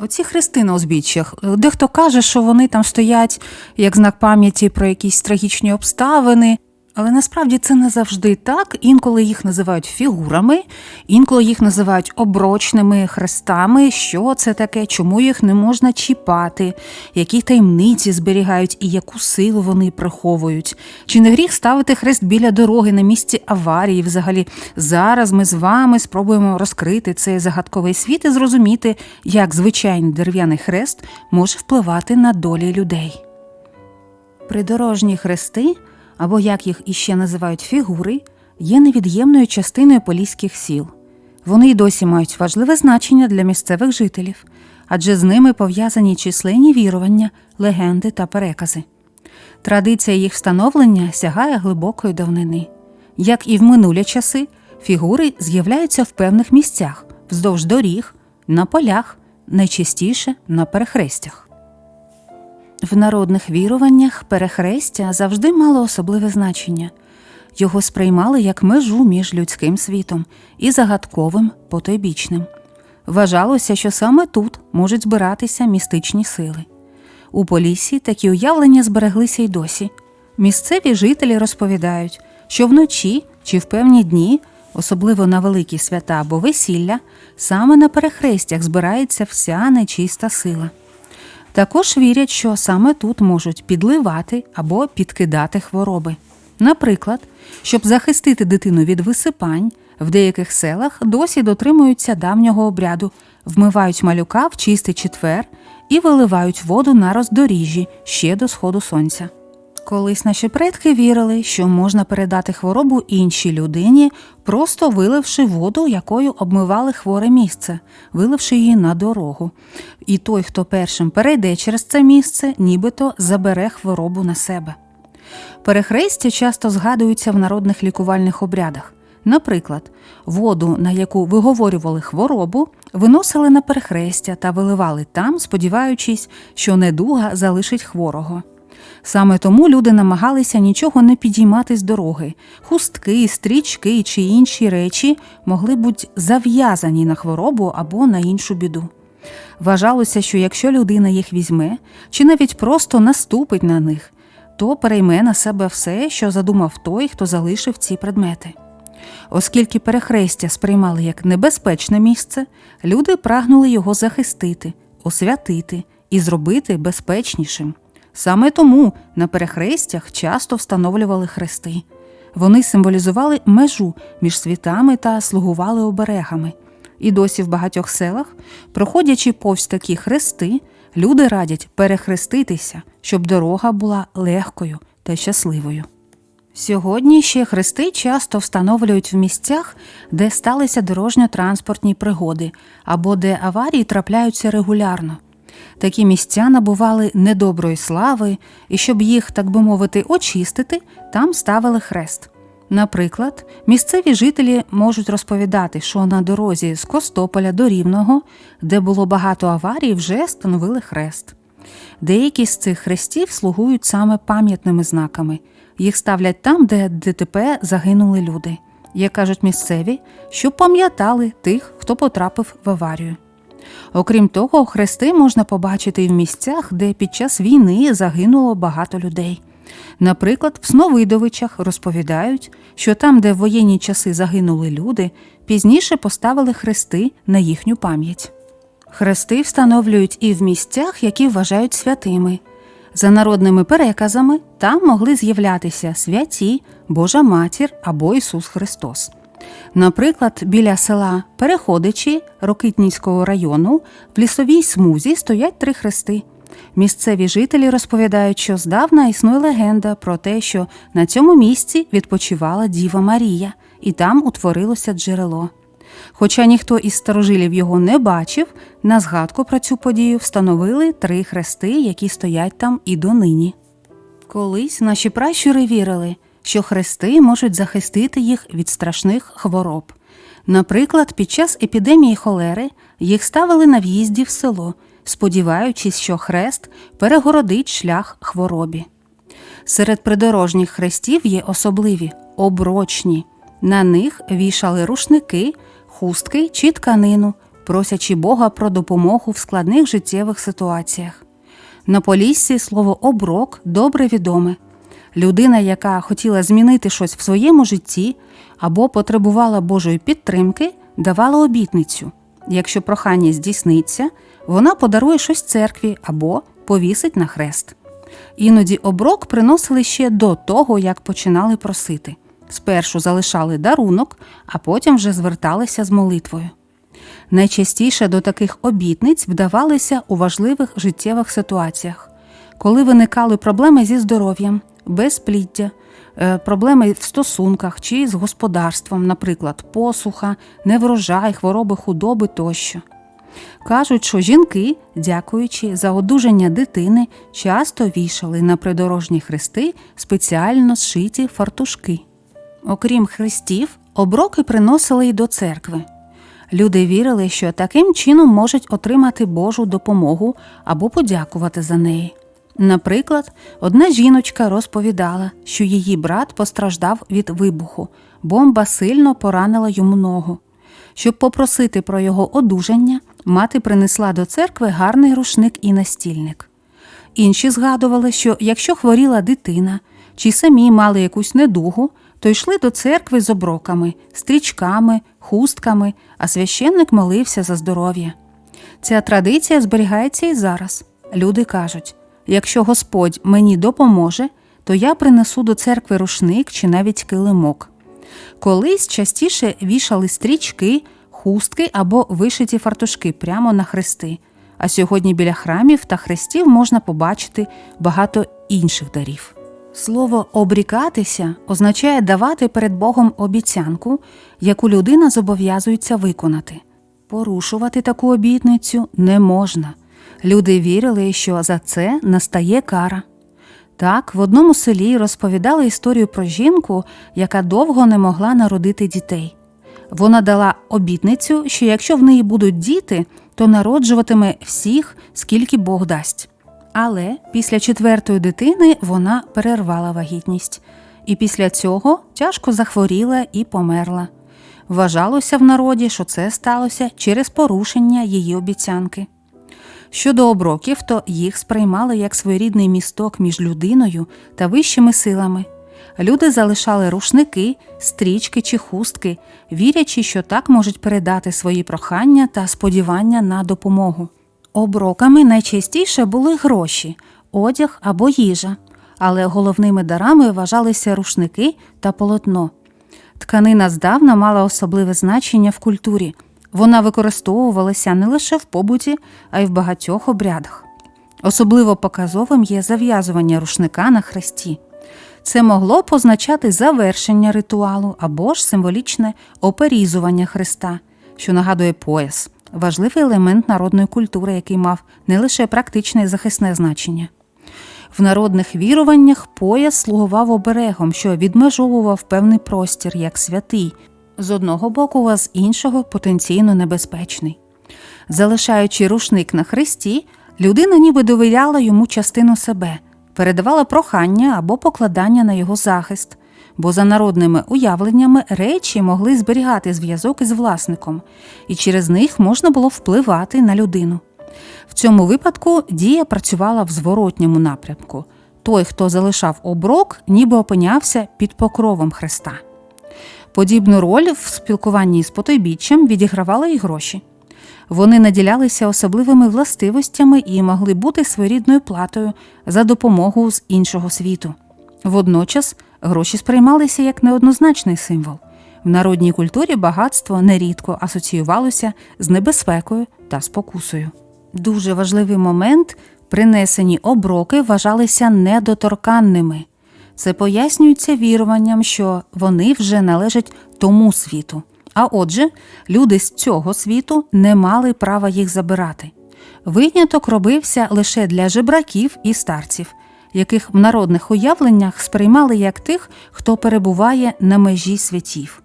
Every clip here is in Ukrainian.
Оці хрести на узбіччях. Дехто каже, що вони там стоять як знак пам'яті про якісь трагічні обставини. Але насправді це не завжди так. Інколи їх називають фігурами, інколи їх називають оброчними хрестами. Що це таке, чому їх не можна чіпати, які таємниці зберігають і яку силу вони приховують. Чи не гріх ставити хрест біля дороги на місці аварії? Взагалі, зараз ми з вами спробуємо розкрити цей загадковий світ і зрозуміти, як звичайний дерев'яний хрест може впливати на долі людей. Придорожні хрести, або як їх іще називають фігури, є невід'ємною частиною поліських сіл. Вони й досі мають важливе значення для місцевих жителів, адже з ними пов'язані численні вірування, легенди та перекази. Традиція їх встановлення сягає глибокої давнини. Як і в минулі часи, фігури з'являються в певних місцях вздовж доріг, на полях, найчастіше на перехрестях. В народних віруваннях перехрестя завжди мало особливе значення. Його сприймали як межу між людським світом і загадковим потойбічним. Вважалося, що саме тут можуть збиратися містичні сили. У Поліссі такі уявлення збереглися й досі. Місцеві жителі розповідають, що вночі чи в певні дні, особливо на великі свята або весілля, саме на перехрестях збирається вся нечиста сила. Також вірять, що саме тут можуть підливати або підкидати хвороби. Наприклад, щоб захистити дитину від висипань, в деяких селах досі дотримуються давнього обряду, вмивають малюка в чистий четвер і виливають воду на роздоріжжі ще до сходу сонця. Колись наші предки вірили, що можна передати хворобу іншій людині, просто виливши воду, якою обмивали хворе місце, виливши її на дорогу. І той, хто першим перейде через це місце, нібито забере хворобу на себе. Перехрестя часто згадуються в народних лікувальних обрядах. Наприклад, воду, на яку виговорювали хворобу, виносили на перехрестя та виливали там, сподіваючись, що недуга залишить хворого. Саме тому люди намагалися нічого не підіймати з дороги. Хустки, стрічки чи інші речі могли бути зав'язані на хворобу або на іншу біду. Вважалося, що якщо людина їх візьме, чи навіть просто наступить на них, то перейме на себе все, що задумав той, хто залишив ці предмети. Оскільки перехрестя сприймали як небезпечне місце, люди прагнули його захистити, освятити і зробити безпечнішим. Саме тому на перехрестях часто встановлювали хрести. Вони символізували межу між світами та слугували оберегами. І досі в багатьох селах, проходячи повз такі хрести, люди радять перехреститися, щоб дорога була легкою та щасливою. Сьогодні ще хрести часто встановлюють в місцях, де сталися дорожньо-транспортні пригоди або де аварії трапляються регулярно. Такі місця набували недоброї слави, і щоб їх, так би мовити, очистити, там ставили хрест. Наприклад, місцеві жителі можуть розповідати, що на дорозі з Костополя до Рівного, де було багато аварій, вже встановили хрест. Деякі з цих хрестів слугують саме пам'ятними знаками. Їх ставлять там, де ДТП загинули люди. Як кажуть місцеві, щоб пам'ятали тих, хто потрапив в аварію. Окрім того, хрести можна побачити і в місцях, де під час війни загинуло багато людей. Наприклад, в Сновидовичах розповідають, що там, де в воєнні часи загинули люди, пізніше поставили хрести на їхню пам'ять. Хрести встановлюють і в місцях, які вважають святими. За народними переказами там могли з'являтися святі, Божа Матір або Ісус Христос. Наприклад, біля села Переходичі Рокитнівського району в лісовій смузі стоять три хрести. Місцеві жителі розповідають, що здавна існує легенда про те, що на цьому місці відпочивала Діва Марія, і там утворилося джерело. Хоча ніхто із старожилів його не бачив, на згадку про цю подію встановили три хрести, які стоять там і донині. Колись наші пращури вірили, що хрести можуть захистити їх від страшних хвороб. Наприклад, під час епідемії холери їх ставили на в'їзді в село, сподіваючись, що хрест перегородить шлях хворобі. Серед придорожніх хрестів є особливі оброчні. На них вішали рушники, хустки чи тканину, просячи Бога про допомогу в складних життєвих ситуаціях. На Поліссі слово оброк добре відоме. Людина, яка хотіла змінити щось в своєму житті або потребувала Божої підтримки, давала обітницю. Якщо прохання здійсниться, вона подарує щось церкві або повісить на хрест. Іноді оброк приносили ще до того, як починали просити. Спершу залишали дарунок, а потім вже зверталися з молитвою. Найчастіше до таких обітниць вдавалися у важливих життєвих ситуаціях, коли виникали проблеми зі здоров'ям, безпліддя, е, проблеми в стосунках чи з господарством, наприклад, посуха, неврожай, хвороби худоби тощо. Кажуть, що жінки, дякуючи за одужання дитини, часто вішали на придорожні хрести спеціально зшиті фартушки. Окрім хрестів, оброки приносили й до церкви. Люди вірили, що таким чином можуть отримати Божу допомогу або подякувати за неї. Наприклад, одна жіночка розповідала, що її брат постраждав від вибуху, бомба сильно поранила йому ногу. Щоб попросити про його одужання, мати принесла до церкви гарний рушник і настільник. Інші згадували, що якщо хворіла дитина чи самі мали якусь недугу, то йшли до церкви з оброками, стрічками, хустками, а священник молився за здоров'я. Ця традиція зберігається і зараз. Люди кажуть: якщо Господь мені допоможе, то я принесу до церкви рушник чи навіть килимок. Колись частіше вішали стрічки, хустки або вишиті фартушки прямо на хрести. А сьогодні біля храмів та хрестів можна побачити багато інших дарів. Слово обрікатися означає давати перед Богом обіцянку, яку людина зобов'язується виконати. Порушувати таку обітницю не можна. Люди вірили, що за це настає кара. Так, в одному селі розповідали історію про жінку, яка довго не могла народити дітей. Вона дала обітницю, що якщо в неї будуть діти, то народжуватиме всіх, скільки Бог дасть. Але після четвертої дитини вона перервала вагітність, і після цього тяжко захворіла і померла. Вважалося в народі, що це сталося через порушення її обіцянки. Щодо оброків, то їх сприймали як своєрідний місток між людиною та вищими силами. Люди залишали рушники, стрічки чи хустки, вірячи, що так можуть передати свої прохання та сподівання на допомогу. Оброками найчастіше були гроші, одяг або їжа, але головними дарами вважалися рушники та полотно. Тканина здавна мала особливе значення в культурі. Вона використовувалася не лише в побуті, а й в багатьох обрядах. Особливо показовим є зав'язування рушника на хресті. Це могло позначати завершення ритуалу або ж символічне оперізування хреста, що нагадує пояс, важливий елемент народної культури, який мав не лише практичне і захисне значення. В народних віруваннях пояс слугував оберегом, що відмежовував певний простір як святий, з одного боку, а з іншого потенційно небезпечний. Залишаючи рушник на хресті, людина ніби довіряла йому частину себе, передавала прохання або покладання на його захист, бо за народними уявленнями речі могли зберігати зв'язок із власником, і через них можна було впливати на людину. В цьому випадку дія працювала в зворотньому напрямку. Той, хто залишав оброк, ніби опинявся під покровом хреста. Подібну роль в спілкуванні з потойбіччям відігравали і гроші. Вони наділялися особливими властивостями і могли бути своєрідною платою за допомогу з іншого світу. Водночас гроші сприймалися як неоднозначний символ. В народній культурі багатство нерідко асоціювалося з небезпекою та спокусою. Дуже важливий момент принесені оброки вважалися недоторканними. Це пояснюється віруванням, що вони вже належать тому світу. А отже, люди з цього світу не мали права їх забирати. Виняток робився лише для жебраків і старців, яких в народних уявленнях сприймали як тих, хто перебуває на межі святів.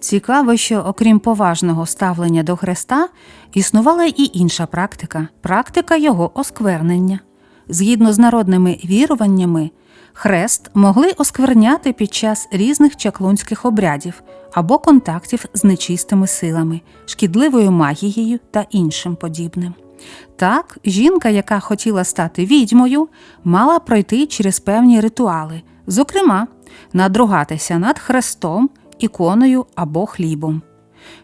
Цікаво, що окрім поважного ставлення до Христа, існувала і інша практика практика його осквернення. Згідно з народними віруваннями, хрест могли оскверняти під час різних чаклунських обрядів або контактів з нечистими силами, шкідливою магією та іншим подібним. Так, жінка, яка хотіла стати відьмою, мала пройти через певні ритуали, зокрема, надругатися над хрестом, іконою або хлібом.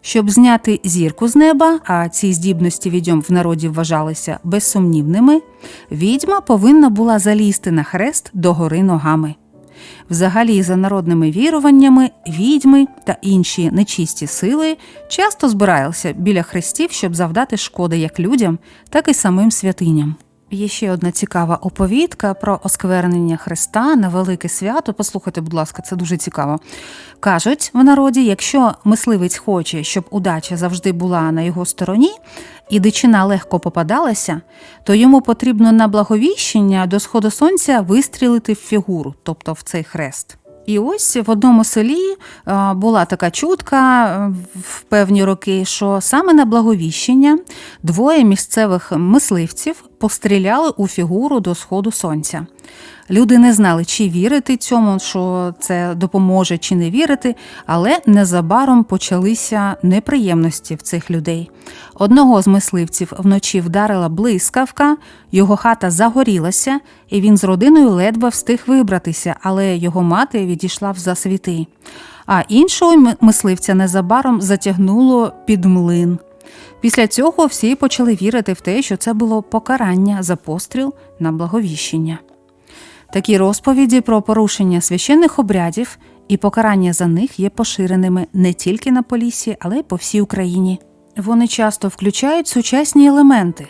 Щоб зняти зірку з неба, а ці здібності відьом в народі вважалися безсумнівними, відьма повинна була залізти на хрест догори ногами. Взагалі, за народними віруваннями, відьми та інші нечисті сили часто збиралися біля хрестів, щоб завдати шкоди як людям, так і самим святиням. Є ще одна цікава оповідка про осквернення Христа на велике свято. Послухайте, будь ласка, це дуже цікаво. Кажуть в народі, якщо мисливець хоче, щоб удача завжди була на його стороні, і дичина легко попадалася, то йому потрібно на благовіщення до сходу сонця вистрілити в фігуру, тобто в цей хрест. І ось в одному селі е, була така чутка е, в певні роки, що саме на благовіщення двоє місцевих мисливців постріляли у фігуру до сходу сонця. Люди не знали, чи вірити цьому, що це допоможе, чи не вірити, але незабаром почалися неприємності в цих людей. Одного з мисливців вночі вдарила блискавка, його хата загорілася, і він з родиною ледве встиг вибратися, але його мати відійшла в засвіти. А іншого мисливця незабаром затягнуло під млин. Після цього всі почали вірити в те, що це було покарання за постріл на благовіщення. Такі розповіді про порушення священних обрядів і покарання за них є поширеними не тільки на Поліссі, але й по всій Україні. Вони часто включають сучасні елементи,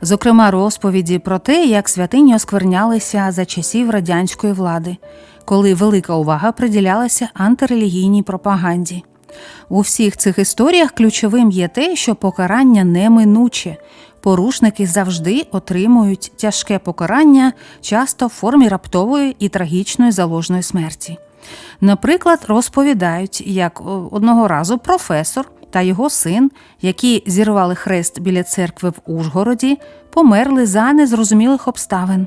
зокрема розповіді про те, як святині осквернялися за часів радянської влади, коли велика увага приділялася антирелігійній пропаганді. У всіх цих історіях ключовим є те, що покарання неминуче. Порушники завжди отримують тяжке покарання, часто в формі раптової і трагічної заложної смерті. Наприклад, розповідають, як одного разу професор та його син, які зірвали хрест біля церкви в Ужгороді, померли за незрозумілих обставин.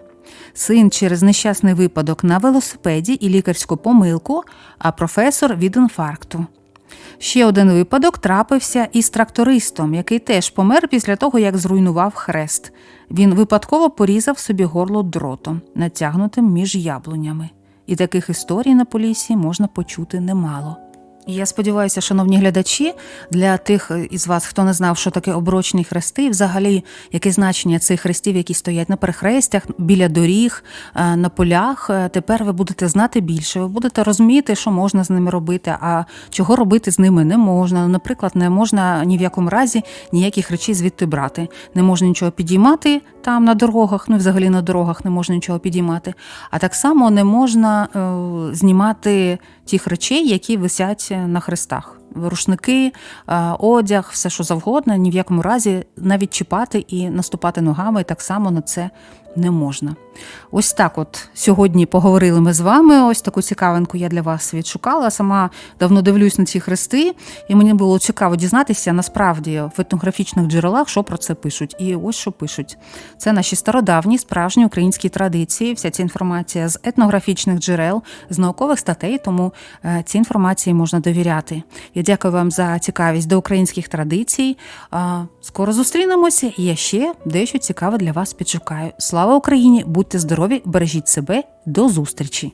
Син через нещасний випадок на велосипеді і лікарську помилку, а професор від інфаркту. Ще один випадок трапився із трактористом, який теж помер після того, як зруйнував хрест. Він випадково порізав собі горло дротом, натягнутим між яблунями. І таких історій на полісі можна почути немало. Я сподіваюся, шановні глядачі, для тих із вас, хто не знав, що таке оброчні хрести, взагалі яке значення цих хрестів, які стоять на перехрестях, біля доріг, е, на полях. е, Тепер ви будете знати більше. Ви будете розуміти, що можна з ними робити, а чого робити з ними не можна. Наприклад, не можна ні в якому разі ніяких речей звідти брати. Не можна нічого підіймати там на дорогах, ну взагалі на дорогах не можна нічого підіймати. А так само не можна е, знімати тих речей, які висять на хрестах. Рушники, е, одяг, все що завгодно, ні в якому разі навіть чіпати і наступати ногами так само на це не можна. Ось так, от сьогодні поговорили ми з вами. Ось таку цікавинку я для вас відшукала. Сама давно дивлюсь на ці хрести, і мені було цікаво дізнатися насправді в етнографічних джерелах, що про це пишуть. І ось що пишуть: це наші стародавні справжні українські традиції. Вся ця інформація з етнографічних джерел, з наукових статей, тому е, цій інформації можна довіряти. Я дякую вам за цікавість до українських традицій. Скоро зустрінемося, і я ще дещо цікаве для вас підшукаю. Слава Україні! Будьте здорові, бережіть себе, до зустрічі!